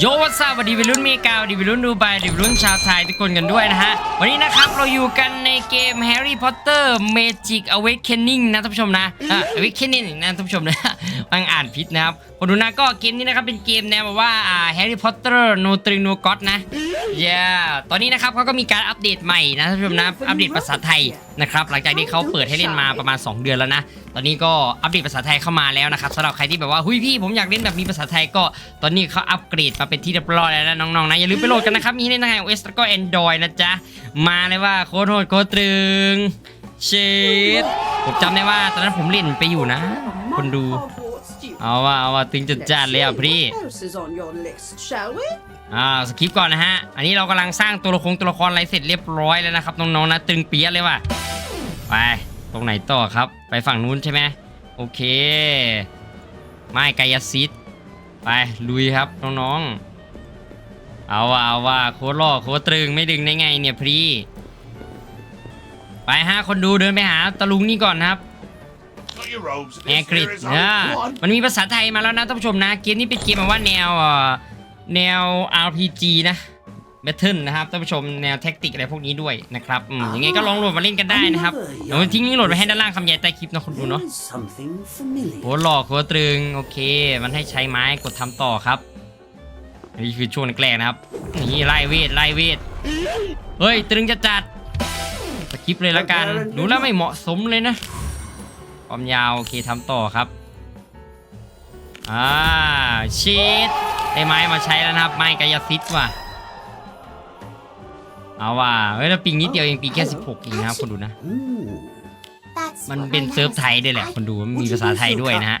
โยวัสวัสดีวัยรุ่นเมกาวัสดีวัยรุ่นดูไบวัสดีวัยรุ่นชาวไทยทุกคนกันด้วยนะฮะ วันนี้นะครับเราอยู่กันในเกม Harry Potter Magic Awakening นะท่านผู้ชมนะอะ Awakening นะท่านผู้ชมนะฟังอ่านผิดนะครับคนดูนะก็เกมนี้นะครับเป็นเกมแนวแบบว่าอ่า Harry Potter No String No God นะ yeah ตอนนี้นะครับเขาก็มีการอัปเดตใหม่นะท่านผู้ชมนะอัปเดตภาษาไทยนะครับหลังจากที่เขาเปิดให้เล่นมาประมาณ 2 เดือนแล้วนะตอนนี้ก็อัปเดตภาษาไทยเข้ามาแล้วนะครับสำหรับใครที่แบบว่าหุยพี่ผมอยากเล่นแบบมีภาษาไทยก็ตอนนี้เขาอัปเกรดมาเป็นที่เรียบร้อยแล้วนะน้องๆนะอย่าลืมไปโหลดกันนะครับมีในทั้ง iOS แล้วก็ Android นะจ๊ะมาเลยว่าโคตรโหดโคตรตรึงเชดผมจำได้ว่าตอนนั้นผมเล่นไปอยู่นะ คนดู เอาว่าเอาว่าตึงจัดจ้านเลยอะพี่อ่าสคริปต์ก่อนนะฮะ อันนี้เรากำลังสร้างตัวละครตัวละครอะไรเสร็จเรียบร้อยแล้วนะครับน้องๆนะตึงเปียเลยว่ะไปตรงไหนต่อครับ ไปฝั่งนู้นใช่ไหมโอเค ไม่กายซิด ไปลุยครับน้องๆ เอาว่าเอาว่าโคตรหล่อโคตรตรึงไม่ดึงได้ไงเนี่ยพี่ไปฮะคนดูเดินไปหาตะลุงนี่ก่อนนะครับ Got your robes. แอ This กริด here is นะ on. One. มันมีภาษาไทยมาแล้วนะท่านผู้ชมนะ เกมนี้เป็นเกมแบบว่าแนวเอ่อแนว RPG นะ Battle นะครับท่านผู้ชมแนวแท็กติกอะไรพวกนี้ด้วยนะครับอืมยังไงก็ลองโหลดมาเล่นกันได้นะครับเดี๋ยวทิ้งลิงก์โหลดไว้ให้ด้านล่างคำใหญ่ใต้คลิปนะคุณดูเนาะ There is something familiar. โหหลอกโหตรึงโอเค มันให้ใช้ไม้กดทำต่อครับอันนี้คือช่วงแรกๆนะครับนี่ไล่เวทไล่เวทเฮ้ยตรึงจะจัดสกิปเลยละกันดูแล้วไม่เหมาะสมเลยนะความยาวโอเคทำต่อครับอ่าชีตได้ไม้มาใช้แล้วนะครับ ไม้กายซิดว่ะ เอาว่ะเฮ้ยแล้วปิงนิดเดียวเองปิงแค่16เองนะครับคนดูนะ Ooh. มันเป็นเซิร์ฟไทยด้วยแหละคนดูมันมีภาษาไทยด้วยนะฮะ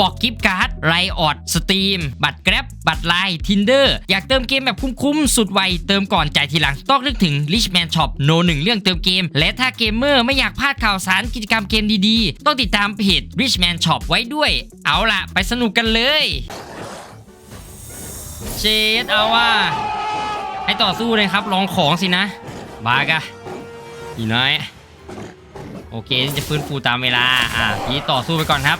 บอกกิฟต์การ์ดไรออดสตรีมบัตรแกร็บบัตรไลน์ทินเดอร์อยากเติมเกมแบบคุ้มๆ สุดไว เติมก่อนจ่ายทีหลัง ต้องนึกถึง Richman Shop โนหนึ่งเรื่องเติมเกม และถ้าเกมเมอร์ไม่อยากพลาดข่าวสารกิจกรรมเกมดีๆ ต้องติดตามเพจ Richman Shop ไว้ด้วย เอาล่ะ ไปสนุกกันเลยเชดเอาว่าให้ต่อสู้เลยครับลองของสินะบากะอีน้อย โอเคจะฟื้นฟูตามเวลาอะพี่ต่อสู้ไปก่อนครับ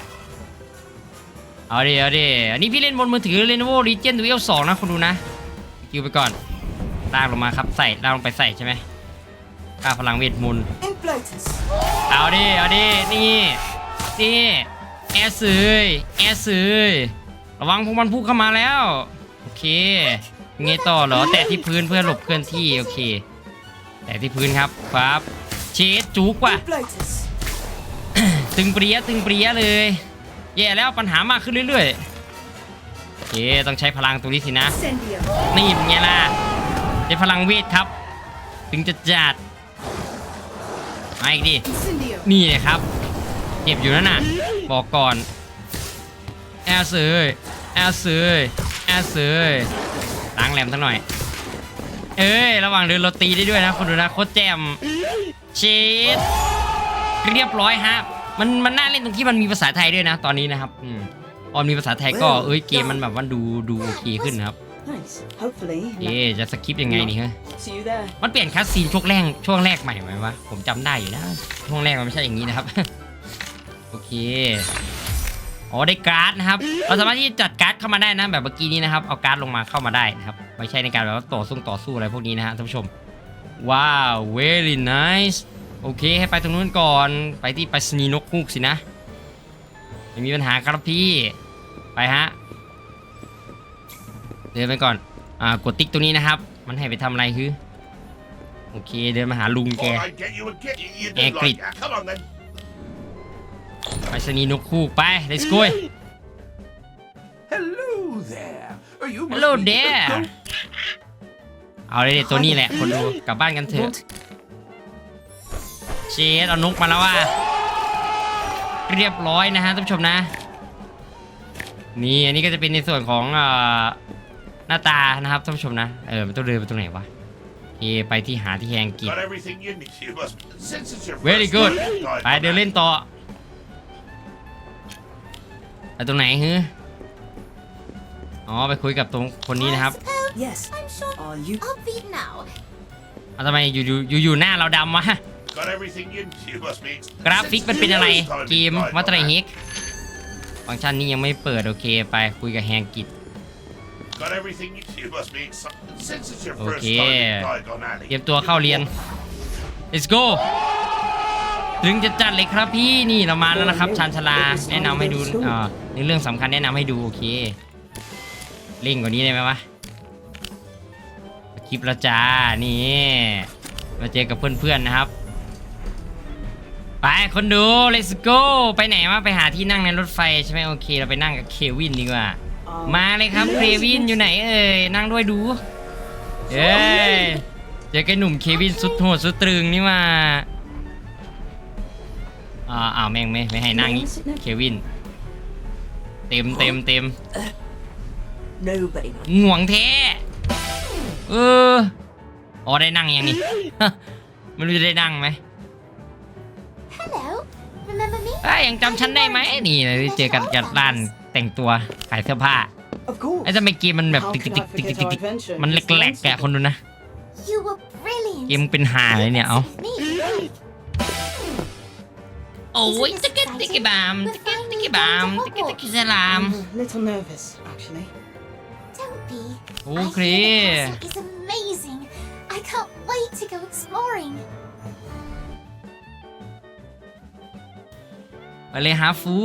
เอาดิเอาดิอันนี้พี่เล่นบนมือถือ Lenovo Legion Duel 2 นะคุณดูนะคิวไปก่อนลากลงมาครับใส่ลากลงไปใส่ใช่ไหมค่าพลังเวทมนต์เอาดิเอาดินี่นี่แอสเอ้ยแอสเอ้ยระวังพวกมันพุ่งเข้ามาแล้ว โอเคงไงต่อเหรอแตะที่พื้นเพื่อหลบเคลื่อนที่โอเค แตะที่พื้นครับครับ เชดจุกว่ะตึงเปรี้ยตึงเปรี้ยเลย แย่แล้วปัญหามากขึ้นเรื่อยๆโอเคต้องใช้พลังตัวนี้สินะ นี่เป็นไงล่ะใช้พลังเวทครับ ถึงจะจัดมาอีกดินี่เลยครับเจ็บอยู่นั่นน่ะ บอกก่อนแอสเซยแอสเซยแอสเซยล้างแหลมทั้งหน่อย เอ้ย ระหว่างเดินเราตีได้ด้วยนะคนดูนะ โคตรแจมเชดเรียบร้อยฮะ มันมันน่าเล่นตรงที่มันมีภาษาไทยด้วยนะ ตอนนี้นะครับอืมออนมีภาษาไทยก็เอ้ยเกมมันแบบว่าดูดูโอเคขึ้นนะครับ Nice. Hopefully. เอ๊ะจะสคิปยังไงนี่ฮะ See you there. มันเปลี่ยนคัสซีนช่วงแรกช่วงแรกใหม่ไหมวะผมจำได้อยู่นะช่วงแรกมันไม่ใช่อย่างนี้นะครับ โอเคอ๋อได้การ์ดนะครับ เราสามารถที่จะจัดการ์ดเข้ามาได้นะแบบเมื่อกี้นี้นะครับเอาการ์ดลงมาเข้ามาได้นะครับไม่ใช่ในการแบบว่าต่อสู้ต่อสู้อะไรพวกนี้นะฮะท่านผู้ชมว้าว very nice โอเคให้ไปตรงนู้นก่อน ไปที่ไปสนีย์นกฮูกสินะ ไม่มีปัญหาครับพี่ ไปฮะ เดินไปก่อน อ่ากดติ๊กตรงนี้นะครับ มันให้ไปทำอะไรคือ โอเคเดินมาหาลุงแก Or I get you a kit. You, you do Egg like that. Come on then. ไปสนีย์นกคูกไป let's go Hello there. Oh, you must hello be the there goat เอาเลยดิตัวนี้แหละคนดูกลับบ้านกันเถอะ เชดเอานกมาแล้วว่ะเรียบร้อยนะฮะท่านผู้ชมนะ นี่อันนี้ก็จะเป็นในส่วนของเอ่อหน้าตานะครับท่านผู้ชมนะ เออมันต้องเดินไปตรงไหนวะโอเคไปที่หาที่แฮงกิจ Got everything you need. You must. Since it's your Very first good. time, guide ไปเดินเล่นต่อไปตรงไหนฮืออ๋อไปคุยกับตรงคนนี้นะครับ Yes. I'm sure Are you? I'll beat now. เอาทำไมอยู่อยู่อยู่อยู่หน้าเราดำวะ Got everything you need. You must be. กราฟิกมันเป็นอะไร Since it's your first time, เกม guide วัตไร on เฮ that. กฟังก์ชันนี้ยังไม่เปิดโอเคไปคุยกับแฮงกิจ Got everything you need. You must be. Since it's your first Okay. time, guide on เตรีย alley. มตัวเข้าเรียน let's go ถึงจะจัดเลยครับพี่นี่เรามาแล้วนะครับชานชาลาแนะนำให้ดูเอ่อในเรื่องสำคัญแนะนำให้ดูโอเคเร่งกว่านี้ได้ไหมวะคลิปและจ้านี่มาเจอกับเพื่อนๆนะครับ ไปคนดู let's go ไปไหนวะไปหาที่นั่งในรถไฟใช่ไหมโอเค เราไปนั่งกับเควินดีกว่า Um, มาเลยครับเควินอยู่ไหนเอ่ยนั่งด้วยดูเอ้ยเจอไอ้หนุ่มเควินสุดโหดสุดตรึงนี่มาอ่าอ้าวแม่งไม่ไม่ให้นั่งอีกเควิน เต็มเต็มเต็ม Nobody. ง่วงแท้เอออ๋อได้นั่งยังนี่ไม่รู้จะได้นั่งไหม Hello. Remember me? เอ้ยยังจำฉันได้ไหมนี่เลยเจอกันกันร้านแต่งตัวขายเสื้อผ้า Of course. ไอ้ทำไมเกมมันแบบ How ติ๊ก could ติ๊ I กติ๊กติ๊ก forget ติ๊ก our adventure? มัน Just แหลกๆแกะ months คนดูนะ You were brilliant. เกมเป็นหาเลยเนี่ยเอา Me. โอ้ยติ๊กติ๊กบามติ๊กติ๊กบามติ๊กติ๊กสลาม I'm a little nervous, actually. Don't be. โอ I เค hear the castle is amazing. I can't wait to go exploring. ไปเลยฮาฟู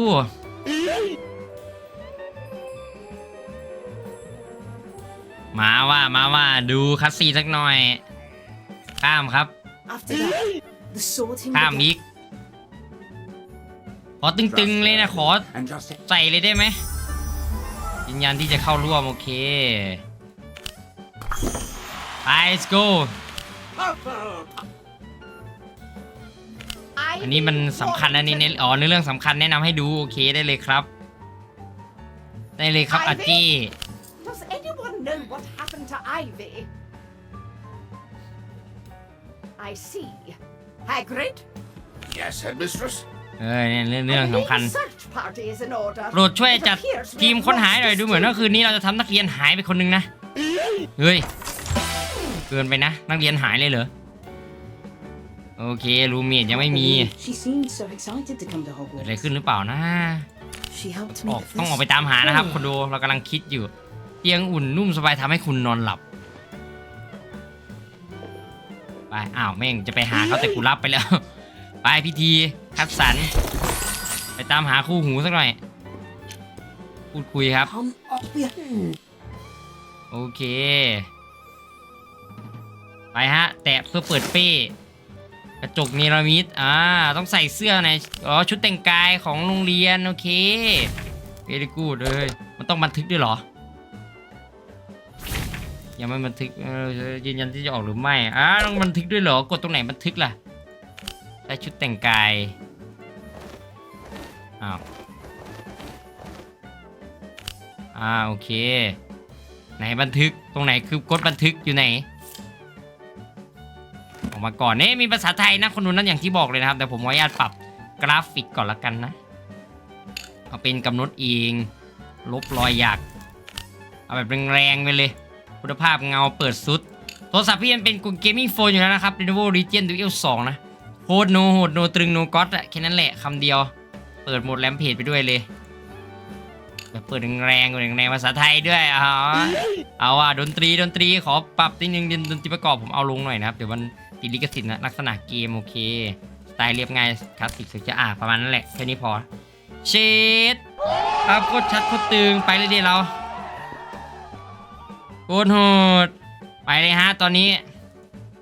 มาว่ามาว่าดูคัสซีนสักหน่อย ข้ามครับ After that, the sorting. ข้าม began. อีก ขอตึงๆเลยนะขอ And just ใส่เลยได้ไหมยืนยันที่จะเข้าร่วม โอเค ไป let's go อันนี้มันสำคัญนะนี่เน้นอ๋อในเรื่องสำคัญแนะนำให้ดูโอเคได้เลยครับ ได้เลยครับอาจี้ Does anyone know what happened to Ivy? I see. Hagrid? yes, headmistress. เออเนี่ยเรื่องเรื่อง A สำคัญ search party is in order. โปรดช่วย It จัด appears we ทีม have ค้นหา lost หน่อย a ดูเหมือนว่า student. คืนนี้เราจะทำนักเรียนหายไปคนหนึงนะ เฮ้ย เกินไปนะ นักเรียนหายเลยเหรอ โอเครูเมทยังไม่มี She seemed so excited to come to เกิดอะไร Hogwarts. ขึ้นหรือเปล่านะ She helped อ me. อก the ต้องออกไป first ตามหานะครับ day. คนดูเรากำลังคิดอยู่ เตียงอุ่นนุ่มสบายทำให้คุณนอนหลับ ไป อ้าวแม่งจะไปหาเขาแต่กูรับไปแล้ว ไปพิธีคัดสรรไปตามหาคู่หูสักหน่อย พูดคุยครับ Come up here. โอเค ไปฮะ แตะเพื่อเปิดเป้ กระจกเนรมิตอ่า ต้องใส่เสื้อในอ๋อ ชุดแต่งกายของโรงเรียน โอเคเ e ดีกูดเลย มันต้องบันทึกด้วยเหรอ ยังไม่บันทึกยืนยันที่จะออกหรือไม่ อ่าต้องบันทึกด้วยเหรอ กดตรงไหนบันทึกล่ะใส่ชุดแต่งกาย อ้าว อ่า โอเค ไหนบันทึก ตรงไหนคือกดบันทึกอยู่ไหน ออกมาก่อนนี่มีภาษาไทยนะคนดูนั้นอย่างที่บอกเลยนะครับ แต่ผมขออนุญาตปรับกราฟิกก่อนละกันนะ เอาเป็นกำหนดเองลบรอยหยัก เอาแบบแรงๆไปเลย คุณภาพเงาเปิดสุด โทรศัพท์พี่ยังเป็นกูเกมมิ่งโฟนอยู่แล้วนะครับ Lenovo Legion Duel 2 นะโหดโนโหดโนตรึงโนก็อตอะแค่นั้นแหละคำเดียว เปิดโหมดแรมเพจไปด้วยเลยแบบเปิดแรงๆกว่าแรงๆภาษาไทยด้วยอ๋อเอาอะดนตรีดนตรีขอปรับนิดนึงดนตรีประกอบผมเอาลงหน่อยนะครับ เดี๋ยวมัน ติดลิขสิทธิ์นะลักษณะเกมโอเคสไตล์เรียบง่ายคลาสสิกสุดจะอะประมาณนั้นแหละแค่นี้พอเชดครับโคตรชัดโคตรตึงไปเลยเดียวเราโคตรโหดไปเลยฮะตอนนี้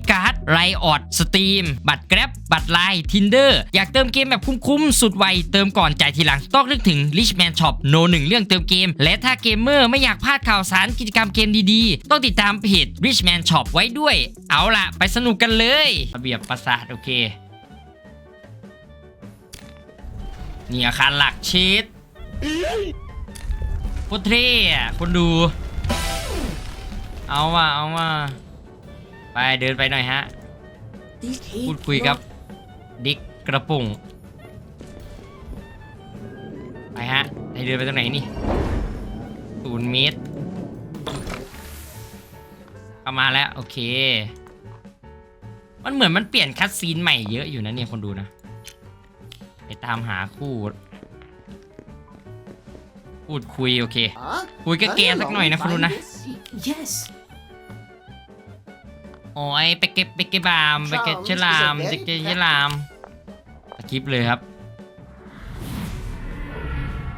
ต์การ์ดไรออดสตรีมบัตรแกร็บบัตรไลน์ทินเดอร์อยากเติมเกมแบบคุ้มๆ สุดไว เติมก่อนจ่ายทีหลัง ต้องนึกถึง Richman Shop โนหนึ่งเรื่องเติมเกม และถ้าเกมเมอร์ไม่อยากพลาดข่าวสารกิจกรรมเกมดีๆ ต้องติดตามเพจ Richman Shop ไว้ด้วย เอาล่ะ ไปสนุกกันเลยระเบียบประสาทโอเคนี่อาคารหลักชีตโคตรเท่คนดู เอาว่ะเอาว่ะ ไปเดินไปหน่อยฮะ These พูด kids. คุยกับ ดิกกระปุ่งไปฮะให้เดินไปตรงไหนนี่ศูนย์เมตรเข้ามาแล้ว โอเค มันเหมือนมันเปลี่ยนคัดซีนใหม่เยอะอยู่นะเนี่ยคนดูนะ ไปตามหาคู่ พูดคุยโอเค Huh? คุยกับแกสักหน่อยนะคุณดูนะ Yes. โอ้ยไปเก็บไปเก็บบามไปเก็บเชลามไปเก็บเชลามสกิปเลยครับ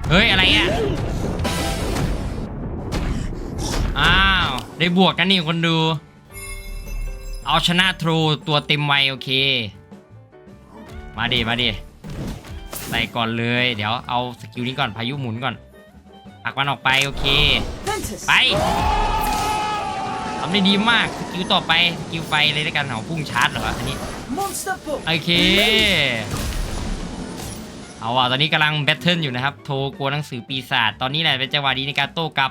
เฮ้ยอะไรอะ อ้าว ได้บวกกันนี่คนดู เอาชนะทรูตัวเต็มวัยโอเค มาดิมาดิใส่ก่อนเลย เดี๋ยวเอาสกิลนี้ก่อนพายุหมุนก่อนผลักมันออกไปโอเค Ventus. ไป ทำได้ดีมากสกิลต่อไปสกิลไฟเลยด้วยกันเอาพุ่งชาร์จเหรออันนี้ Monster book. โอเค เอาอะตอนนี้กำลังแบทเทิลอยู่นะครับ โทรกลัวหนังสือปีศาจตอนนี้แหละเป็นจังหวะดีในการโต้กลับ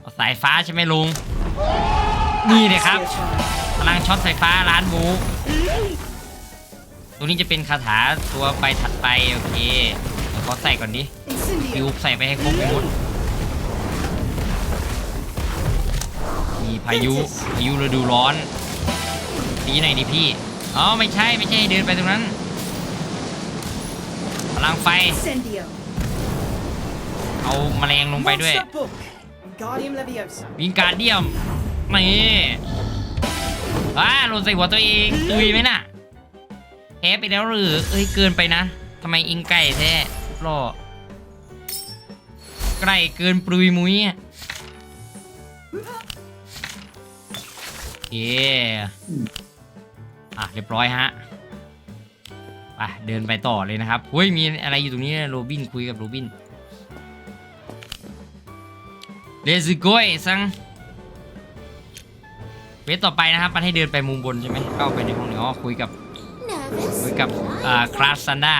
เอาสายฟ้าใช่ไหมลุง นี่เลยครับ Dear child. พลังช็อตไฟฟ้าล้านบูตัวนี้จะเป็นคาถาตัวไปถัดไป โอเคเดี๋ยวขอใส่ก่อนดิฟิว Incendio. ใส่ใส่ไปให้ครบให้หมด มีพายุพายุฤดูร้อนดีไหนอยดิพี่ อ๋อ ไม่ใช่ไม่ใช่เดินไปตรงนั้น พลังไฟ เอาแมลงลงไปด้วย วิงการเดียมนี่ว้าหล่นใส่หัวตัวเองตุยไหมน่ะแพ้ไปแล้วหรือ เอ้ยเกินไปนะทำไมอิงไก่แท้รอไก่เกินปรุยมุ้ยอะ อเคอะเรียบร้อยฮะไปเดินไปต่อเลยนะครับเฮ้ยมีอะไรอยู่ตรงนี้โรบินคุยกับโรบินเลสโกยซังเวทต่อไปนะครับ มันให้เดินไปมุมบนใช่ไหมเข้าไปในห้องนี้อ๋อคุยกับคุยกับอ่าคลาสซันดา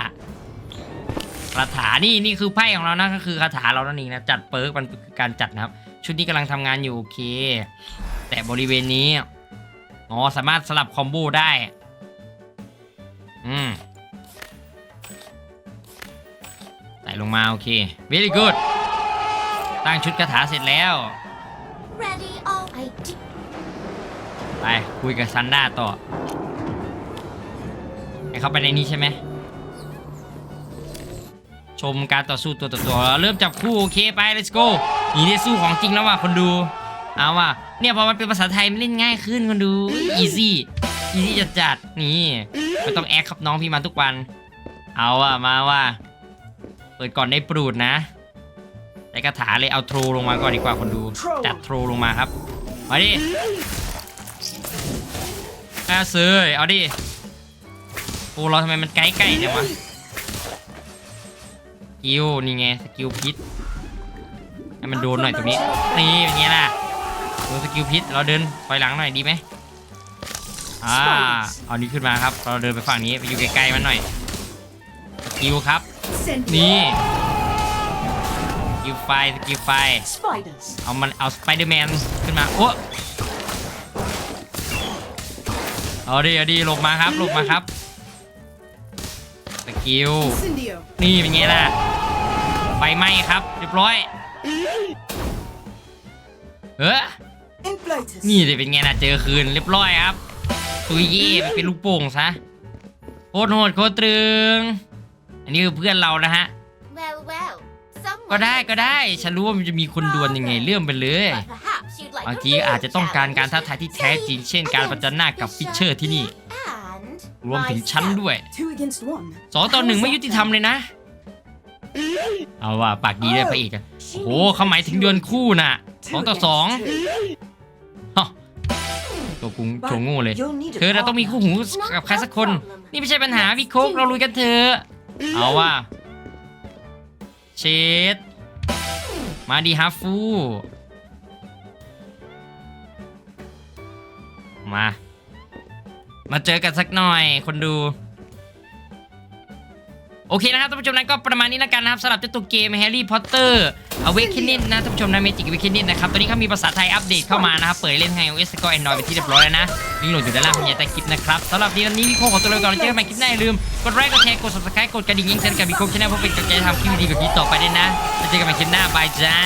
คาถานี่นี่คือไพ่ของเรานะก็คือคาถาเรานั่นเองนะจัดเปิร์กมันการจัดนะครับ ชุดนี้กำลังทำงานอยู่โอเค แต่บริเวณนี้ อ๋อ สามารถสลับคอมโบได้ อืมใส่ลงมา โอเค very good ตั้งชุดคาถาเสร็จแล้ว Ready? Oh, I do. ไป คุยกับซันด้าต่อให้เข้าไปในนี้ใช่ไหม ชมการต่อสู้ตัวต่อตัว เริ่มจับคู่ โอเค ไป let's go นี่ได้สู้ของจริงแล้วว่ะคนดู เอาว่ะ เนี่ยพอมันเป็นภาษาไทยมันเล่นง่ายขึ้นคนดู easy easy จัดจัดๆนี่ไม่ต้องแอคครับน้องพี่มาทุกวัน เอาว่ะมาว่ะเปิดก่อนได้ปรูดนะแต่คาถาเลยเอาทรลงมาก่อนดีกว่าคนดู จัดทรลงมาครับ มาดิน่าซื้อเอาดิโอเราทำไมมันไกลๆจังวะสกิลนี่ไงสกิลพิษให้มันโดนหน่อยตรงนี้ นี่เป็นไงล่ะ ดนสกิลพิษเราเดินถอยหลังหน่อยดีไหมอ่าเอานี้ขึ้นมาครับ เราเดินไปฝั่งนี้ไปอยู่ใกล้ๆมันหน่อยสกิลครับ Incendio. นี่สกิลไฟสกิลไฟ Spiders. เอามันเอาสไปเดอร์แมนขึ้นมาโอ้เอาดิเอาดิหลบมาครับหลบมาครับสกิล Incendio. นี่เป็นไงล่ะไฟไหม้ครับเรียบร้อยเออ Inflatus. นี่เลยเป็นไงนะเจอคืนเรียบร้อยครับตุยเย่ไปเป็นลูกโป่งซะโคตรโหดโคตรตรึง อันนี้คือเพื่อนเรานะฮะ Well, well. Someone ก็ได้ has ก็ได้ to ฉันรู้ว่ามันจะมีคนดวลยังไงเรื่องไปเลย But perhaps you'd like บาง a ที real อาจจะต้องการการท้า challenge. ทายที่แท้จริง เช่นการประจันหน้ากับฟิชเชอร์ที่นี่ And รวมถึงฉัน myself. ด้วย Two against one. สองต่อหนึ่งไม่ยุติธรรมเลยนะ เอาว่าปากดีเลยพระเอกอะโอ้โหเขาหมายถึงดวลคู่น่ะสองต่อสองฮะ ตัวกุ้งโชงโง่เลย You'll need a เธอเราต้องมีคู่หูกับใครสักคน นี่ไม่ใช่ปัญหาพี่โคกเราลุยกันเถอะเอาว่าเชดมาดีฮัฟฟูมา มาเจอกันสักหน่อยคนดู โอเคนะครับท่านผู้ชมนั้นก็ประมาณนี้แล้วกันนะครับสำหรับเจ้าตัวเกม Harry Potter Awakening นะท่านผู้ชมนะ Magic Awakening นะครับตอนนี้เขามีภาษาไทยอัปเดตเข้ามานะครับเปิดเล่นให้ iOS ก็ Android ไปที่เรียบร้อยแล้วนะลิงก์โหลดอยู่ด้านล่างของใต้คลิปนะครับสำหรับวันนี้พี่โคกขอตัวลาไปก่อนแล้วเจอกันใหม่คลิปหน้าอย่าลืมกดไลค์กดแชร์กด subscribe กดกระดิ่งยิงเตือนกับพี่โคชแนลเพื่อเป็นกำลังใจทำคลิปดีๆแบบนี้ต่อไปด้วยนะแล้วเจอกันใหม่คลิปหน้าบายจ้า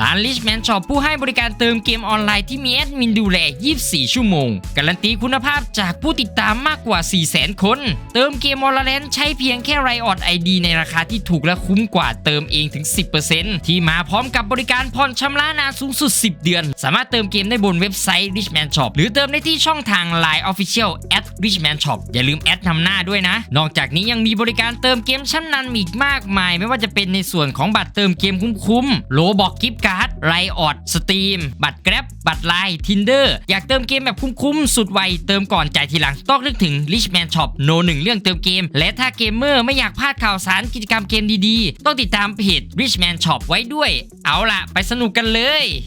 ร้าน Richman Shop ผู้ให้บริการเติมเกมออนไลน์ที่มีแอดมินดูแล 24 ชั่วโมง การันตีคุณภาพจากผู้ติดตามมากกว่า 400,000 คน เติมเกมออนไลน์ใช้เพียงแค่ไรออดไอดีในราคาที่ถูกและคุ้มกว่าเติมเองถึง 10%ที่มาพร้อมกับบริการผ่อนชำระนานสูงสุด 10 เดือน สามารถเติมเกมได้บนเว็บไซต์ Richman Shop หรือเติมได้ที่ช่องทาง Line Official at Richman Shop อย่าลืมแอดนำหน้าด้วยนะ นอกจากนี้ยังมีบริการเติมเกมชั้นนำอีกมากมาย ไม่ว่าจะเป็นในส่วนของบัตรเติมเกมคุ้มๆโลบอกกิฟต์การ์ดไรออดสตรีมบัตรแกร็บบัตรไลน์ทินเดอร์อยากเติมเกมแบบคุ้มๆสุดไวเติมก่อนจ่ายทีหลังต้องนึกถึง Richman Shop โนหนึ่งเรื่องเติมเกม และถ้าเกมเมอร์ไม่อยากพลาดข่าวสารกิจกรรมเกมดีๆ ต้องติดตามเพจ Richman Shop ไว้ด้วย เอาล่ะ ไปสนุกกันเลย